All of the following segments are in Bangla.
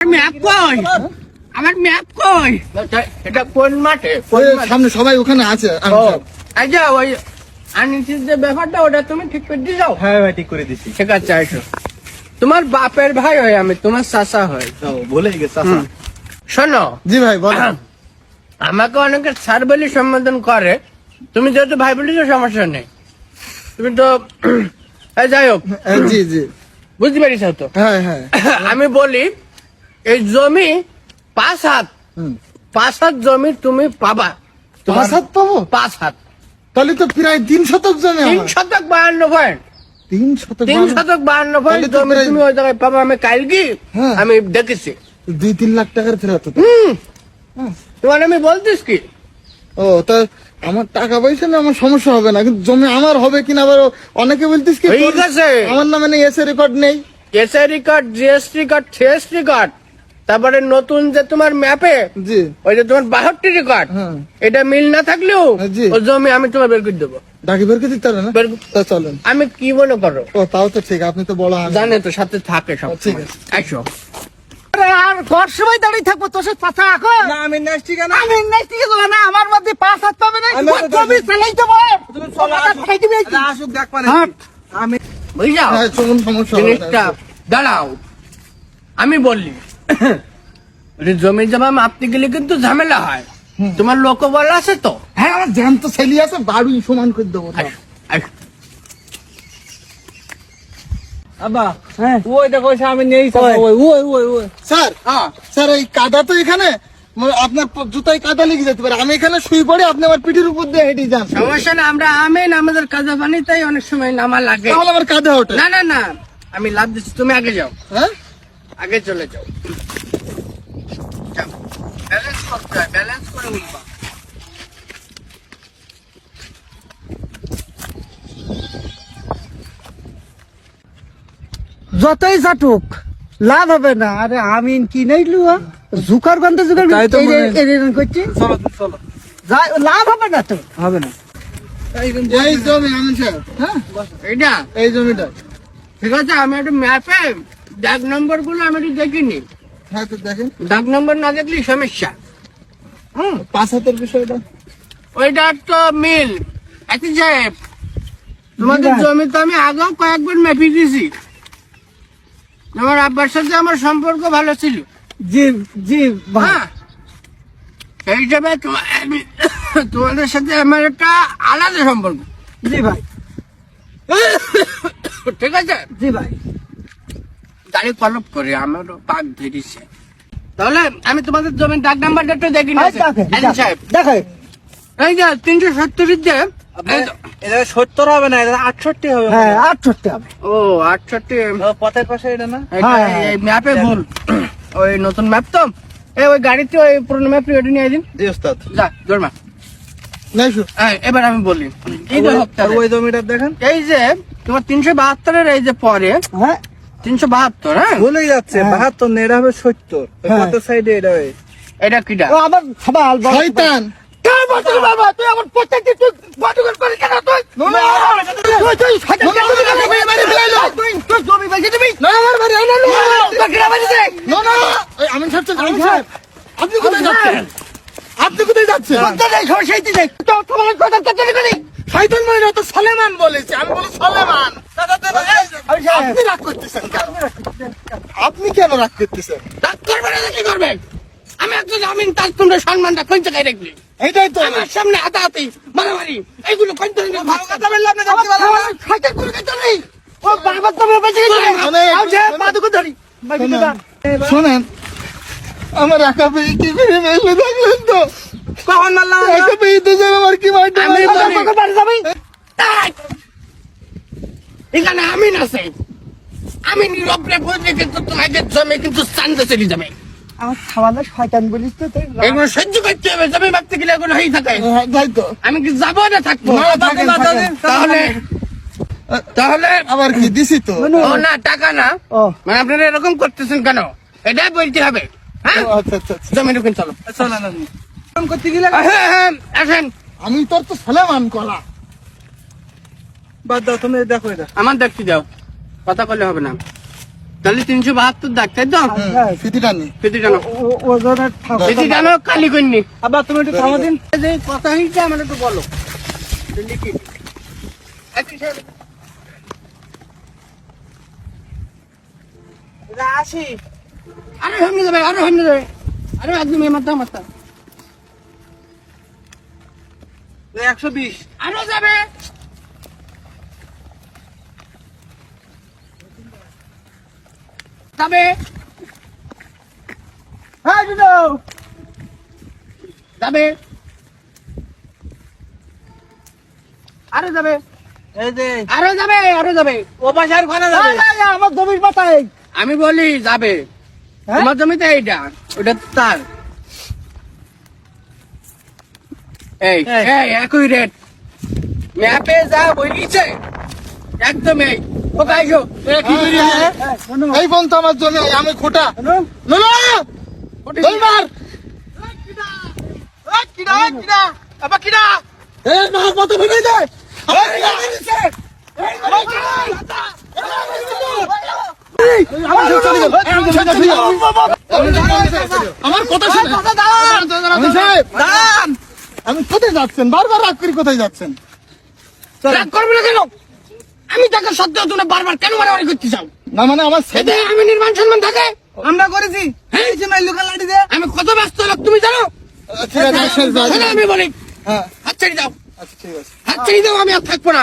ম্যাপ কই? আমার ম্যাপ কই? এটা কোন মাঠে? কোন সামনে সবাই ওখানে আছে। আচ্ছা ওই আনিসির যে ব্যাপারটা ওটা তুমি ঠিক করে দিও হ্যাঁ ভাই ঠিক করে দিছি ঠিক আছে আইসো। তোমার বাপের ভাই হয় আমি তোমার চাচা হয়। বলে গেছে শোনো জি ভাই বলেন আমাকে অনেকে স্যার বলে সম্বোধন করে। তুমি যেহেতু ভাই বলেছ সমস্যা নেই। তুমি তো যাই হোক। হ্যাঁ, জি জি। বুঝতে পারিস তো? হ্যাঁ হ্যাঁ। আমি বলি এই জমি পাঁচ হাত। পাঁচ হাত জমি তুমি পাবা। পাঁচ হাত পাবো? পাঁচ হাত। তাহলে তো প্রায় তিন শতক জমি তিন শতক বাহান্ন পয়েন্ট তিন শতক তিন শতক বাহান্ন পয়েন্ট জমি তুমি ওই জায়গায় পাবা। আমি কালকে হ্যাঁ। আমি দেখেছি। দুই তিন লাখ টাকার ফেরত হুম। তোমার আমি বলতিস কি? ও তা আমার টাকা পয়সা না আমার সমস্যা হবে না কিন্তু জমি আমার হবে কিনা আবার অনেকে বলতিস কি ঠিক আছে। আমার নামে নেই। এসে রেকর্ড নেই SI card GST card CST card তারপরে নতুন যে তোমার ম্যাপে জি। ওই যে তোমার বাহাত্তর রেকর্ড হ্যাঁ। এটা মিল না থাকলেও জি। ওই জমি আমি তোমার বের করে দেবো। ডাকি বের করে দিতে পারে না? বের- তা চলেন। আমি কি মনে করো? ও তাও তো ঠিক আপনি তো বড় জানে তো সাথে থাকে সব ঠিক আছে। আসো আরে সময় দাঁড়িয়ে থাকব তোর সাথে চাচা এখন না আমি নেক্সট ঠিক আমি না আমার মধ্যে পাঁচ হাত পাবে না। আমি তো জমি তুমি চলো, খাই দিবি আসুক দেখ পারে। আমি বুঝলাম হ্যাঁ সমস্যা দাঁড়াও। আমি বললি। জমি জমা মাপতে গেলে কিন্তু ঝামেলা হয়। তোমার লোক বলা আছে তো? হ্যাঁ আমার জ্যাম তো ছেলে আছে বাড়ি সমান করে দেবো হ্যাঁ। ওই দেখো আমি নেই ওই। ওই ওই ওই স্যার হ্যাঁ, স্যার এই কাদা তো এখানে মানে আপনার জুতায় কাদা লেগে যেতে পারে। আমি এখানে শুই পড়ে আপনি আমার পিঠের উপর দিয়ে হেঁটে যান। সমস্যা না আমরা আমেন আমাদের কাজা পানি তাই অনেক সময় নামা লাগে। তাহলে আমার কাদা ওঠে। না না না আমি লাভ দিচ্ছি তুমি আগে যাও। হ্যাঁ? আগে চলে যাও। ব্যালেন্স করতে হয় ব্যালেন্স করে উঠবা যতই জাটুক লাভ হবে না। আরে আমি কি নেই লুয়া জুকার গন্ধে জুকার তাই তো মনে করছি। চলো চলো। লাভ হবে না তো। হবে না। এই জমি আমি স্যার হ্যাঁ? এইটা এই জমিটা। ঠিক আছে আমি একটু ম্যাপে ডাক নম্বরগুলো আমি দেখিনি। হ্যাঁ তো দেখেন। ডাক নম্বর না দেখলে সমস্যা। হুম পাঁচ হাতের বিষয়টা ওইটা তো মিল। একই সাহেব তোমাদের জমি তো আমি আগেও কয়েকবার মেপে দিয়েছি। আমার আব্বার সাথে আমার সম্পর্ক ভালো ছিল। জি জি হ্যাঁ। সেই হিসাবে তোমাদের সাথে আমার একটা আলাদা সম্পর্ক। জি ভাই। ঠিক আছে? জি ভাই। কলপ করে আমারও পাক ধরিছে। তাহলে আমি তোমাদের জমির ডাক নাম্বারটা একটু দেখি সাহেব। দেখে। এই যে তিনশো সত্তরের যে এটা সত্তর হবে না এটা আটষট্টি হবে। হ্যাঁ আটষট্টি হবে। ও আটষট্টি। পথের পাশে এটা না? এটা হ্যাঁ, হ্যাঁ। এই ম্যাপে ভুল। ওই নতুন ম্যাপ তো? এই ওই গাড়িতে ওই পুরনো ম্যাপ নিয়ে দিন জি ওস্তাদ। যা এবার আমি বলি। এই। ওই জমিটা দেখেন। এই যে তোমার তিনশো বাহাত্তরের এই যে পরে হ্যাঁ। তিনশো বাহাত্তর হ্যাঁ ভুলেই যাচ্ছে হ্যাঁ। বাহাত্তর না এটা হবে সত্তর হ্যাঁ। সাইডে এটা হবে এটা কিটা আবার সবাই শয়তান আপনি কোথায় যাচ্ছেন আপনি কোথায় যাচ্ছেন শয়তান মানে না তো সলেমান বলেছে আমি বলি সলেমান আপনি রাগ করতেছেন কেন? আপনি কেন? রাগ করতেছেন? তার করবে না কি করবেন? আমি একজন জামিন তার তোমরা সম্মানটা কোন জায়গায় রাখলি এইটাই তো। আমার সামনে হাতাহাতি মারামারি এইগুলো কোন ধরনের ভালো কথা খাইতে করে কেন নেই। ও বারবার বেঁচে আমি ধরি। আমার পেয়ে কি করে মেলে থাকলেন তো? কখন মারলাম একা পেয়ে তো আমার কি মাইটা আমি মারলেন। বলি- তোকে বাড়ি যাবি? তাই। এখানে আমি আছে। আমি নীরবরে বললে কিন্তু তোমাকে জমে কিন্তু চান্দে চলে যাবে। আমার খাওয়ালে শয়তান বলিস তো এগুলো সহ্য করতে হবে জমি ভাবতে গেলে এগুলো হয়ে থাকে। হ্যাঁ, তাই তো। আমি কি যাব না থাকব। তাহলে তাহলে আবার কি দিছি তো। ও না টাকা না। ও। মানে আপনারা এরকম করতেছেন কেন? এটাই বলতে হবে। হ্যাঁ? আচ্ছা আচ্ছা আচ্ছা। জমি ঢুকুন চলো। চলো না করতে গেলে হ্যাঁ হ্যাঁ আসেন। আমি তোর তো সলেমান কলা বাদ দাও তুমি দেখো এটা। আমার দেখতে যাও কথা বললে হবে না। তাহলে তিনশো বাহাত্তর দাগ তাই তো? হ্যাঁ ফিতি টানি। ফিতি টানো। ওজনের ফিতি টানো কালি করিনি আব্বা তুমি একটু থামো দিন। যে কথা হয়েছে আমার একটু বলো। লিখি। আসি। আরে সামনে যাবে আরে সামনে যাবে। আরে একদম এই মাথা মাথা। একশো বিশ। আরও যাবে। যাবে হ্যাঁ যাবে। আরও যাবে। এই যে। আরও যাবে আরও যাবে। ও পাশে আর ঘরে যাবে। আমার জমির মাথায় আমি বলি যাবে। হ্যাঁ? তোমার জমিতে এইটা ওটা তার। এই একই রেট ম্যাপে যা বলিছে একদম এই। হ্যাঁ? এই আমার জমি আমি খোটা আমার কথা আমি কোথায় যাচ্ছেন বারবার রাগ করি কোথায় যাচ্ছেন রাগ করবে না কেন আমি তাকে সত্য তুমি বারবার কেন মারামারি করতে চাও না মানে আমার ছেলে আমি নির্মাণ সম্মান থাকে আমরা করেছি লাঠি দিয়ে আমি কত ব্যস্ত লোক তুমি জানো আমি বলি হ্যাঁ হাত ছেড়ে দাও আচ্ছা ঠিক আছে হাত ছেড়ে দাও আমি আর থাকব না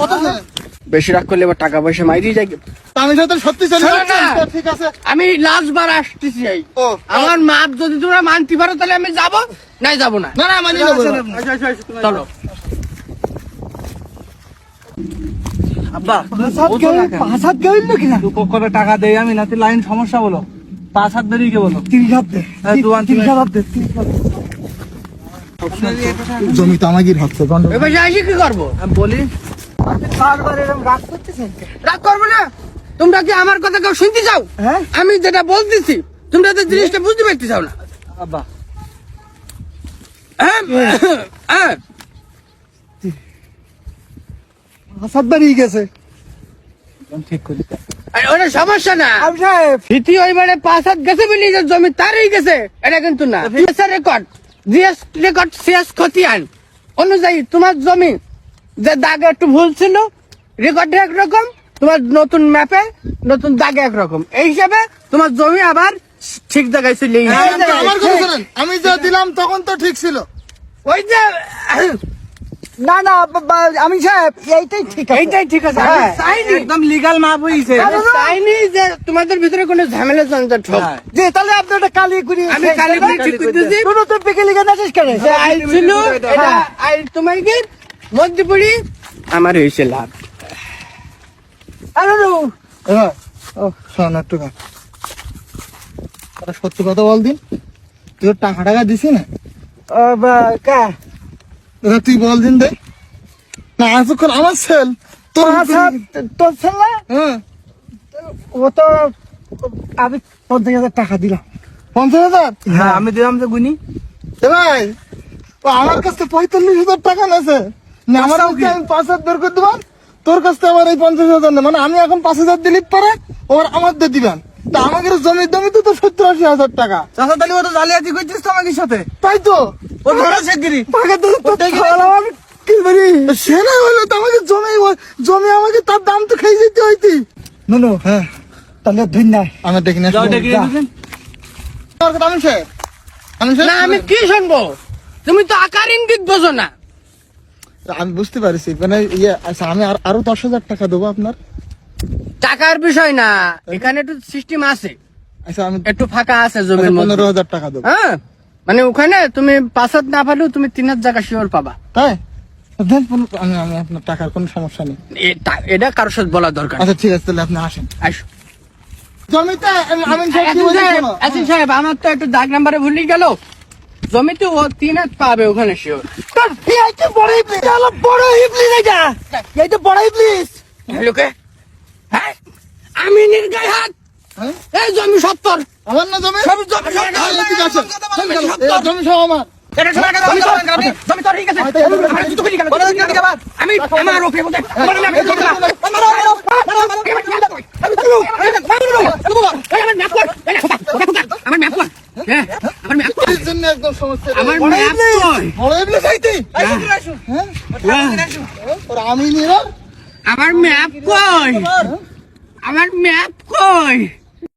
কথা বেশি রাগ করলে এবার টাকা পয়সা মাইরি যাই তা আমি সাথে সত্যি। ঠিক আছে আমি লাস্ট বার আসতেছি আমার মাপ যদি তোমরা মানতে পারো তাহলে আমি যাব নাই যাব না না না মানি চলো আব্বা পাঁচ হাত গেল কিনা? তুই কবে টাকা দেই আমি না লাইন সমস্যা বলো। পাঁচ হাত বেরিয়ে কে বলো? তিরিশ হাত দে। হ্যাঁ, দু আন তিরিশ হাত দে তিরিশ হাত জমি তো আসি কি করব? বলি রাগ করব না। তোমরা কি আমার কথা কেউ শুনতে চাও? হ্যাঁ? আমি যেটা বলতেছি তোমরা তো জিনিসটা বুঝতে পারতে চাও না। আব্বা। হ্যাঁ? হ্যাঁ? গেছে। ঠিক করি আরে ওটা সমস্যা না। পাঁচ হাত গেছে বলি যে জমি তারই গেছে এটা কিন্তু না। রেকর্ড জিএস রেকর্ড খতিয়ান অনুযায়ী তোমার জমি যে দাগ একটু ভুল ছিল রেকর্ডে একরকম তোমার নতুন ম্যাপে নতুন দাগে একরকম। এই হিসাবে তোমার জমি আবার ঠিক জায়গায়। হ্যাঁ, আমার কথা শোনেন আমি যা দিলাম তখন তো ঠিক ছিল। ওই যে না না আমি সাহেব এইটাই ঠিক আছে। এইটাই ঠিক আছে আমি হ্যাঁ। চাইনি একদম লিগাল মাপ আমি চাইনি যে তোমাদের ভিতরে কোনো ঝামেলা জঞ্জট হোক। হ্যাঁ। যে তাহলে আপনি ওটা কালি করি আমি কালি করে ঠিক করতেছি। কোনো তো পেকে নাচিস কেন? যে আইল ছিল এটা হ্যাঁ। আইল তোমার কি মধ্যে পড়ি আমার হয়েছে লাভ। আরে ও। শোন একটু খা। সত্যি কথা বল দিন। তুই টাকা টাকা দিছি না? ও, বা- কা? তুই বল দিন দে। না এতক্ষণ আমার সেল তোর তোর ছেলে হ্যাঁ। ও তো আমি পঞ্চাশ হাজার টাকা দিলাম। পঞ্চাশ হাজার? হ্যাঁ আমি দিলাম যে গুনি ভাই ও আমার কাছে পঁয়তাল্লিশ হাজার টাকা নেছে না আমার কাছে আমি পাঁচ হাজার বের করে দিবান। তোর কাছ আমার এই পঞ্চাশ হাজার মানে আমি এখন পাঁচ হাজার দিলি পরে ওর আমার দিয়ে দিবেন। তা আমাকে জমির দামি তো তো সত্তর আশি হাজার টাকা। চাষা তালি ও তো জালিয়াতি করছিস তো আমাকে সাথে? তাই তো। ও ঘরে শেখগিরি টাকা তো আমি কি সে না হলো তো আমাকে জমি জমি আমাকে তার দাম তো খেয়ে যেতে হইতি। নুনু হ্যাঁ। তাহলে ধন্যবাদ আমি দেখি না যাও আমি সাহেব না আমি কি শুনব? তুমি তো আকার ইঙ্গিত বোঝো না। আমি বুঝতে পারছি মানে ইয়ে আচ্ছা আমি আর আরও দশ হাজার টাকা দেবো আপনার। টাকার বিষয় না এখানে একটু সিস্টেম আছে আচ্ছা আমি একটু ফাঁকা আছে জমির আচ্ছা, পনেরো হাজার টাকা দেবো হ্যাঁ মানে ওখানে তুমি পাঁচ হাত না পারলেও তুমি তিন হাত জায়গা শিওর পাবা তাই আমি আমি আপনার টাকার কোনো সমস্যা নেই এটা- এটা কারোর সাথে বলা দরকার আচ্ছা ঠিক আছে তাহলে আপনি আসেন জমিতে আসিন সাহেব, শোনো। আসিন সাহেব আমার তো একটু দাগ নাম্বারে ভুলে গেল জমিতে ও তিন হাত পাবে ওখানে শিওর বড় ইবলিস হলো বড় ইবলিস এটা এই তো বড় ইবলিস লোকে হ্যাঁ আমি নির্গায় হাত হ্যাঁ? এই জমি সত্তর আমার না জমি সব জমি। হ্যাঁ। জমি সব আমার আমার আমি ওপরে ম্যাপ হ্যাঁ আমার ম্যাপ এর জন্য একদম সমস্যা আমার ম্যাপ বড় ইবলে চাইতে তোর আমি নিয়ে আমার ম্যাপ কই আমার ম্যাপ কই